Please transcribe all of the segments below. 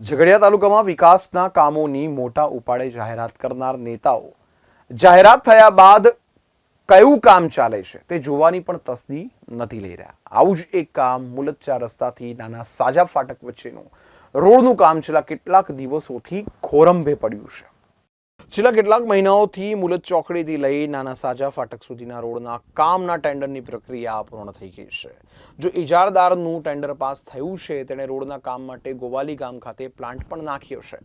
ઝઘડિયા તાલુકામાં વિકાસના કામોની મોટા ઉપાડે જાહેરાત કરનાર નેતાઓ. જાહેરાત થયા બાદ કયું કામ ચાલે છે તે જોવાની પણ તસદી નથી લઈ રહ્યા. આવું જ એક કામ મુલચ્ચા રસ્તાથી નાના સાજા ફાટક વચ્ચેનું રોડનું કામ છેલ્લા કેટલાક દિવસોથી ખોરંભે પડ્યું છે. છેલ્લા કેટલાક મહિનાઓથી મુલત ચોકડીથી લઈ નાના સાજા ફાટક સુધીના રોડના કામના ટેન્ડરની પ્રક્રિયા પૂર્ણ થઈ ગઈ છે. જો ઇજારદારનું ટેન્ડર પાસ થયું છે, તેણે રોડના કામ માટે ગોવાલી ગામ ખાતે પ્લાન્ટ પણ નાખ્યો છે.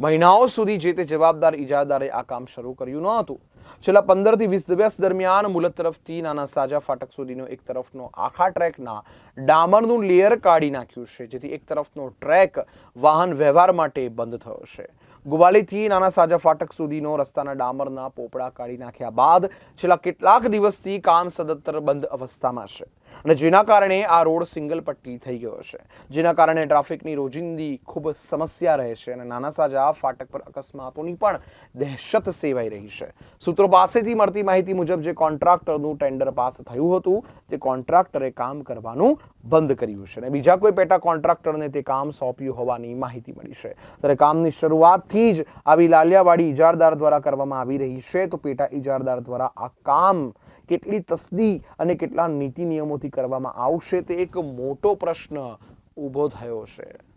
મહિનાઓ સુધી જે તે જવાબદાર ઇજારદારે આ કામ શરૂ કર્યું ન હતું. છેલ્લા પંદરથી વીસ દિવસ દરમિયાન મુલત તરફથી નાના સાજા ફાટક સુધીનો એક તરફનો આખા ટ્રેકના ડામરનું લેયર કાઢી નાખ્યું છે, જેથી એક તરફનો ટ્રેક વાહન વ્યવહાર માટે બંધ થયો છે. ગુવાલીથી નાના સાજા ફાટક સુધીનો રસ્તાના ડામરના પોપડા કાઢી નાખ્યા બાદ છેલ્લા કેટલાક દિવસથી કામ સદંતર બંધ અવસ્થામાં છે. અને જેના કારણે આ રોડ સિંગલ પટ્ટી થઈ ગયો છે. જેના કારણે ટ્રાફિકની રોજિંદી ખૂબ સમસ્યા રહે છે અને નાના સાજા ફાટક પર અકસ્માતોની પણ દહેશત સેવાઈ રહી છે. સૂત્રો પાસેથી મળતી માહિતી મુજબ જે કોન્ટ્રાક્ટરનું ટેન્ડર પાસ થયું હતું, તે કોન્ટ્રાક્ટરે કામ કરવાનું બંધ કર્યું છે. અને બીજા કોઈ પેટા કોન્ટ્રાક્ટરને તે કામ સોંપ્યું હોવાની માહિતી મળી છે. ત્યારે કામની શરૂઆતથી જ આવી લાલિયાવાડી ઇજારદાર દ્વારા કરવામાં આવી રહી છે. તો પેટા ઇજારદાર દ્વારા આ કામ કેટલી તસદી અને કેટલા નીતિ નિયમોથી કરવામાં આવશે તે એક મોટો પ્રશ્ન ઊભો થયો છે.